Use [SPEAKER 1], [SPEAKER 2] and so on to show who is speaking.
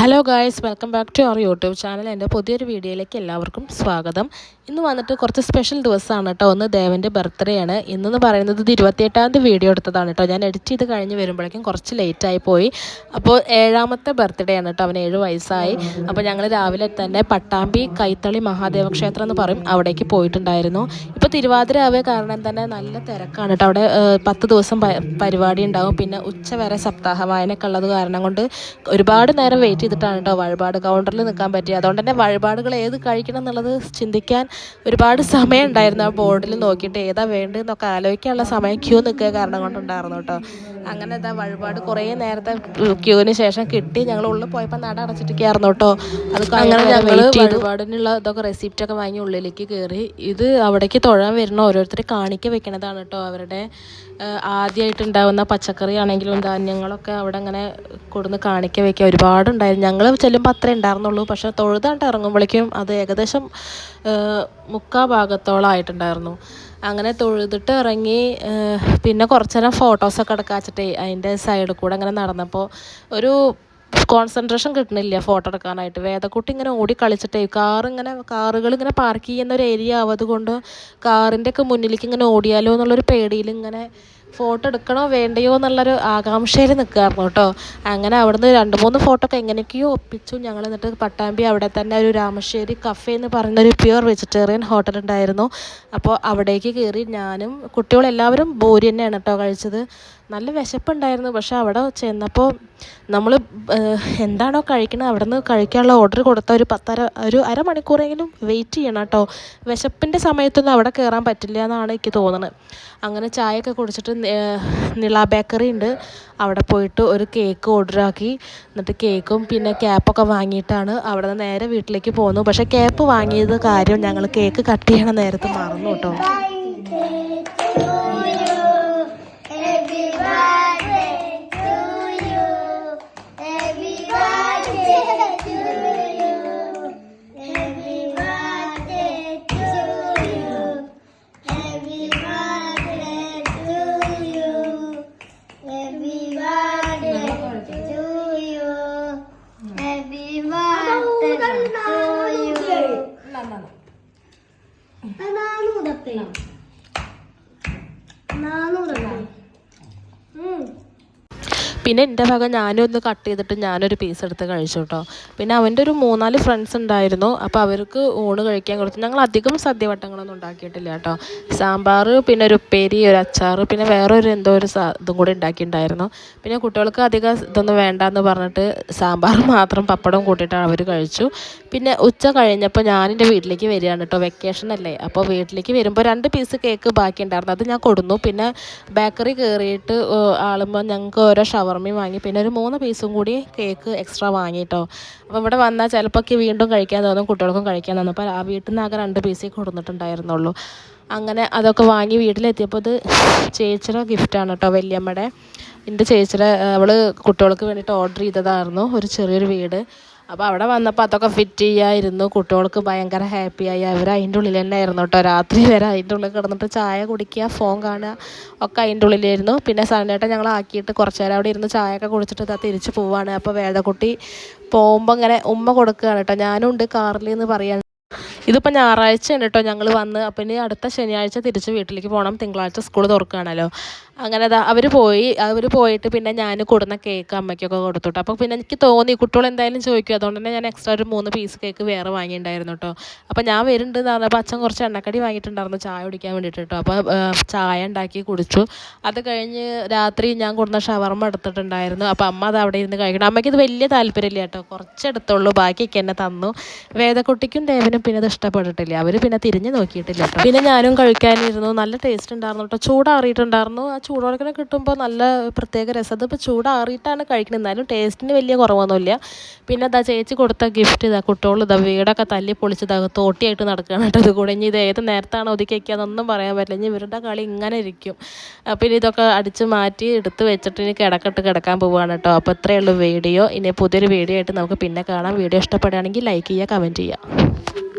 [SPEAKER 1] hello guys welcome back to our YouTube channel എൻ്റെ പുതിയൊരു വീഡിയോയിലേക്ക് എല്ലാവർക്കും സ്വാഗതം ഇന്ന് വന്നിട്ട് കുറച്ച് സ്പെഷ്യൽ ദിവസമാണ് കേട്ടോ ഒന്ന് ദേവൻ്റെ ബർത്ത്ഡേ ആണ് ഇന്നെന്ന് പറയുന്നത് ഇത് തീയതി വീഡിയോ എടുത്തതാണ് കേട്ടോ ഞാൻ എഡിറ്റ് ചെയ്ത് കഴിഞ്ഞ് വരുമ്പോഴേക്കും കുറച്ച് ലേറ്റായി പോയി അപ്പോൾ ഏഴാമത്തെ ബർത്ത്ഡേ ആണ് കേട്ടോ അവൻ ഏഴ് വയസ്സായി അപ്പോൾ ഞങ്ങൾ രാവിലെ തന്നെ പട്ടാമ്പി കൈത്തളി മഹാദേവ ക്ഷേത്രം എന്ന് പറയും അവിടേക്ക് പോയിട്ടുണ്ടായിരുന്നു തിരുവാതിര ആവുക കാരണം തന്നെ നല്ല തിരക്കാണ് കേട്ടോ അവിടെ പത്ത് ദിവസം പരിപാടി ഉണ്ടാകും പിന്നെ ഉച്ച വരെ സപ്താഹ വായനയൊക്കെ ഉള്ളത് കാരണം കൊണ്ട് ഒരുപാട് നേരം വെയിറ്റ് ചെയ്തിട്ടാണ് കേട്ടോ വഴിപാട് കൗണ്ടറിൽ നിൽക്കാൻ പറ്റിയത് അതുകൊണ്ട് തന്നെ വഴിപാടുകൾ ഏത് കഴിക്കണം എന്നുള്ളത് ചിന്തിക്കാൻ ഒരുപാട് സമയം ഉണ്ടായിരുന്നു ആ ബോർഡിൽ നോക്കിയിട്ട് ഏതാ വേണ്ടതെന്നൊക്കെ ആലോചിക്കാനുള്ള സമയം ക്യൂ നിൽക്കുക കാരണം കൊണ്ടുണ്ടായിരുന്നു കേട്ടോ അങ്ങനെ ഇതാ വഴിപാട് കുറേ നേരത്തെ ക്യൂവിന് ശേഷം കിട്ടി ഞങ്ങൾ ഉള്ളിൽ പോയപ്പോൾ നട അടച്ചിട്ടൊക്കെയായിരുന്നു കേട്ടോ അതൊക്കെ അങ്ങനെ ഞങ്ങൾ വഴിപാടിനുള്ള ഇതൊക്കെ റെസിപ്റ്റൊക്കെ വാങ്ങി ഉള്ളിലേക്ക് കയറി ഇത് അവിടേക്ക് തൊഴ പഴം വരുന്ന ഓരോരുത്തർ കാണിക്ക വെക്കണതാണ് കേട്ടോ അവരുടെ പച്ചക്കറി പച്ചക്കറിയാണെങ്കിലും ധാന്യങ്ങളൊക്കെ അവിടെ അങ്ങനെ കൊടുന്ന് കാണിക്ക വെക്കുക ഒരുപാടുണ്ടായിരുന്നു ഞങ്ങൾ ചെല്ലുമ്പോൾ അത്രേ ഉണ്ടായിരുന്നുള്ളൂ പക്ഷേ തൊഴുതാണ്ട് ഇറങ്ങുമ്പോഴേക്കും അത് ഏകദേശം മുക്കാ ഭാഗത്തോളം ആയിട്ടുണ്ടായിരുന്നു അങ്ങനെ തൊഴുതിട്ട് ഇറങ്ങി പിന്നെ കുറച്ചു നേരം ഫോട്ടോസൊക്കെ എടുക്കാച്ചിട്ടേ അതിൻ്റെ സൈഡിൽ കൂടെ അങ്ങനെ നടന്നപ്പോൾ ഒരു കോൺസെൻട്രേഷൻ കിട്ടണില്ല ഫോട്ടോ എടുക്കാനായിട്ട് വേദക്കുട്ടി ഇങ്ങനെ ഓടി കളിച്ചിട്ടേ കാർ ഇങ്ങനെ കാറുകൾ ഇങ്ങനെ പാർക്ക് ചെയ്യുന്ന ഒരു ഏരിയ ആവതുകൊണ്ട് കാറിൻ്റെ ഒക്കെ മുന്നിലേക്ക് ഇങ്ങനെ ഓടിയാലോ എന്നുള്ളൊരു പേടിയിൽ ഇങ്ങനെ ഫോട്ടോ എടുക്കണോ വേണ്ടയോ എന്നുള്ളൊരു ആകാംക്ഷയിൽ നിൽക്കുകയായിരുന്നു കേട്ടോ അങ്ങനെ അവിടുന്ന് രണ്ട് മൂന്ന് ഫോട്ടോ ഒക്കെ എങ്ങനെയൊക്കെയോ ഒപ്പിച്ചു ഞങ്ങൾ എന്നിട്ട് പട്ടാമ്പി അവിടെ തന്നെ ഒരു രാമശ്ശേരി കഫേ എന്ന് പറയുന്ന ഒരു പ്യുവർ വെജിറ്റേറിയൻ ഹോട്ടൽ ഉണ്ടായിരുന്നു അപ്പോൾ അവിടേക്ക് കയറി ഞാനും കുട്ടികളെല്ലാവരും ബോരി തന്നെയാണ് കേട്ടോ കഴിച്ചത് നല്ല വിശപ്പുണ്ടായിരുന്നു പക്ഷേ അവിടെ ചെന്നപ്പോൾ നമ്മൾ എന്താണോ കഴിക്കണത് അവിടെ നിന്ന് കഴിക്കാനുള്ള ഓർഡർ കൊടുത്ത ഒരു പത്തര ഒരു അരമണിക്കൂറെങ്കിലും വെയിറ്റ് ചെയ്യണം കേട്ടോ വിശപ്പിൻ്റെ സമയത്തൊന്നും അവിടെ കയറാൻ പറ്റില്ല എന്നാണ് എനിക്ക് തോന്നുന്നത് അങ്ങനെ ചായയൊക്കെ കുടിച്ചിട്ട് നിള ബേക്കറി ഉണ്ട് അവിടെ പോയിട്ട് ഒരു കേക്ക് ഓർഡറാക്കി എന്നിട്ട് കേക്കും പിന്നെ ക്യാപ്പൊക്കെ വാങ്ങിയിട്ടാണ് അവിടെ നിന്ന് നേരെ വീട്ടിലേക്ക് പോകുന്നു പക്ഷേ ക്യാപ്പ് വാങ്ങിയത് കാര്യം ഞങ്ങൾ കേക്ക് കട്ട് ചെയ്യണ നേരത്തെ മറന്നു
[SPEAKER 2] കേട്ടോ തന്നത് നാനൂറ്
[SPEAKER 1] നാനൂറ് പിന്നെ എൻ്റെ ഭാഗം ഞാനും ഒന്ന് കട്ട് ചെയ്തിട്ട് ഞാനൊരു പീസ് എടുത്ത് കഴിച്ചു കേട്ടോ പിന്നെ അവൻ്റെ ഒരു മൂന്നാല് ഫ്രണ്ട്സ് ഉണ്ടായിരുന്നു അപ്പോൾ അവർക്ക് ഊണ് കഴിക്കാൻ കൊടുത്തു ഞങ്ങൾ അധികം സദ്യവട്ടങ്ങളൊന്നും ഉണ്ടാക്കിയിട്ടില്ല കേട്ടോ സാമ്പാർ പിന്നെ ഒരു ഉപ്പേരി ഒരു അച്ചാർ പിന്നെ വേറൊരു എന്തോ ഒരു ഇതും കൂടി ഉണ്ടാക്കിയിട്ടുണ്ടായിരുന്നു പിന്നെ കുട്ടികൾക്ക് അധികം ഇതൊന്നും വേണ്ടെന്ന് പറഞ്ഞിട്ട് സാമ്പാർ മാത്രം പപ്പടം കൂട്ടിയിട്ടാണ് അവർ കഴിച്ചു പിന്നെ ഉച്ച കഴിഞ്ഞപ്പോൾ ഞാൻ വീട്ടിലേക്ക് വരികയാണ് കേട്ടോ വെക്കേഷൻ അല്ലേ അപ്പോൾ വീട്ടിലേക്ക് വരുമ്പോൾ രണ്ട് പീസ് കേക്ക് ബാക്കി ഉണ്ടായിരുന്നു അത് ഞാൻ കൊടുന്നു പിന്നെ ബേക്കറി കയറിയിട്ട് ആളുമ്പോൾ ഞങ്ങൾക്ക് ഓരോ ഷവർ പുറമേ വാങ്ങി പിന്നെ ഒരു മൂന്ന് പീസും കൂടി കേക്ക് എക്സ്ട്രാ വാങ്ങിയിട്ടോ അപ്പോൾ ഇവിടെ വന്നാൽ ചിലപ്പോൾ വീണ്ടും കഴിക്കാൻ തോന്നും കുട്ടികൾക്കും കഴിക്കാൻ തോന്നും അപ്പോൾ ആ വീട്ടിൽ നിന്ന് ആകെ രണ്ട് പീസേ കൊടുത്തിട്ടുണ്ടായിരുന്നുള്ളൂ അങ്ങനെ അതൊക്കെ വാങ്ങി വീട്ടിലെത്തിയപ്പോൾ ഇത് ചേച്ചിയുടെ ഗിഫ്റ്റാണ് കേട്ടോ വലിയമ്മയുടെ എൻ്റെ ചേച്ചിയുടെ അവൾ കുട്ടികൾക്ക് വേണ്ടിയിട്ട് ഓർഡർ ചെയ്തതായിരുന്നു ഒരു ചെറിയൊരു വീട് അപ്പോൾ അവിടെ വന്നപ്പോൾ അതൊക്കെ ഫിറ്റ് ചെയ്യായിരുന്നു കുട്ടികൾക്ക് ഭയങ്കര ഹാപ്പിയായി അവർ അതിൻ്റെ ഉള്ളിൽ തന്നെ ആയിരുന്നു കേട്ടോ രാത്രി വരെ അതിൻ്റെ ഉള്ളിൽ കിടന്നിട്ട് ചായ കുടിക്കുക ഫോൺ കാണുക ഒക്കെ അതിൻ്റെ ഉള്ളിലായിരുന്നു പിന്നെ സണ്ണേട്ടൻ ഞങ്ങൾ ആക്കിയിട്ട് കുറച്ച് നേരം അവിടെ ഇരുന്ന് ചായയൊക്കെ കുടിച്ചിട്ട് അത് തിരിച്ച് പോവാണ് അപ്പോൾ വേദക്കുട്ടി പോകുമ്പോൾ ഇങ്ങനെ ഉമ്മ കൊടുക്കുകയാണ് കേട്ടോ ഞാനും ഉണ്ട് കാറിൽ എന്ന് പറയാണ് ഇതിപ്പോൾ ഞായറാഴ്ച ഉണ്ട് കേട്ടോ ഞങ്ങൾ വന്ന് അപ്പം ഇനി അടുത്ത ശനിയാഴ്ച തിരിച്ച് വീട്ടിലേക്ക് പോകണം തിങ്കളാഴ്ച സ്കൂൾ തുറക്കുകയാണല്ലോ അങ്ങനെ അവർ പോയി അവർ പോയിട്ട് പിന്നെ ഞാൻ കൊടുന്ന കേക്ക് അമ്മയ്ക്കൊക്കെ കൊടുത്തുട്ടോ അപ്പോൾ പിന്നെ എനിക്ക് തോന്നി കുട്ടികൾ എന്തായാലും ചോദിക്കും അതുകൊണ്ട് തന്നെ ഞാൻ എക്സ്ട്രാ ഒരു മൂന്ന് പീസ് കേക്ക് വേറെ വാങ്ങിയിട്ടുണ്ടായിരുന്നു കേട്ടോ അപ്പോൾ ഞാൻ വരുന്നുണ്ട് എന്ന് പറഞ്ഞപ്പോൾ അച്ഛൻ കുറച്ച് എണ്ണക്കടി വാങ്ങിയിട്ടുണ്ടായിരുന്നു ചായ കുടിക്കാൻ വേണ്ടിയിട്ട് കേട്ടോ അപ്പോൾ ചായ ഉണ്ടാക്കി കുടിച്ചു അത് കഴിഞ്ഞ് രാത്രി ഞാൻ കൊടുന്ന ഷവർമ്മ എടുത്തിട്ടുണ്ടായിരുന്നു അപ്പോൾ അമ്മ അത് അവിടെ ഇരുന്ന് കഴിക്കണം അമ്മയ്ക്ക് ഇത് വലിയ താല്പര്യമില്ല കേട്ടോ കുറച്ച് എടുത്തുള്ളൂ ബാക്കിയൊക്കെ എന്നെ തന്നു വേദക്കുട്ടിക്കും ദേവനും പിന്നെ അത് ഇഷ്ടപ്പെട്ടിട്ടില്ല അവർ പിന്നെ തിരിഞ്ഞ് നോക്കിയിട്ടില്ല കേട്ടോ പിന്നെ ഞാനും കഴിക്കാനിരുന്നു നല്ല ടേസ്റ്റ് ഉണ്ടായിരുന്നു കേട്ടോ ചൂടാറിയിട്ടുണ്ടായിരുന്നു ചൂടോടെ കിട്ടുമ്പോൾ നല്ല പ്രത്യേക രസം അതിപ്പോൾ ചൂടാറിയിട്ടാണ് കഴിക്കുന്നത് എന്നാലും ടേസ്റ്റിന് വലിയ കുറവൊന്നുമില്ല പിന്നെ അതാ ചേച്ചി കൊടുത്ത ഗിഫ്റ്റ് ഇതാ കുട്ടികൾ ഇതാ വീടൊക്കെ തല്ലി പൊളിച്ചതാ തോട്ടിയായിട്ട് നടക്കുകയാണ് കേട്ടോ ഇത് കൂടെ ഇനി ഇത് ഏത് നേരത്താണ് ഒതുക്കി പറയാൻ പറ്റില്ല ഇനി ഇവരുടെ കളി ഇങ്ങനെ ഇരിക്കും പിന്നെ ഇതൊക്കെ അടിച്ച് മാറ്റി എടുത്ത് വെച്ചിട്ട് ഇനി കിടക്കിട്ട് കിടക്കാൻ പോവുകയാണ് കേട്ടോ അപ്പോൾ ഇത്രയേ ഉള്ളൂ വീഡിയോ ഇനി പുതിയൊരു വീഡിയോ ആയിട്ട് നമുക്ക് പിന്നെ കാണാം വീഡിയോ ഇഷ്ടപ്പെടുകയാണെങ്കിൽ ലൈക്ക് ചെയ്യുക കമൻറ്റ് ചെയ്യുക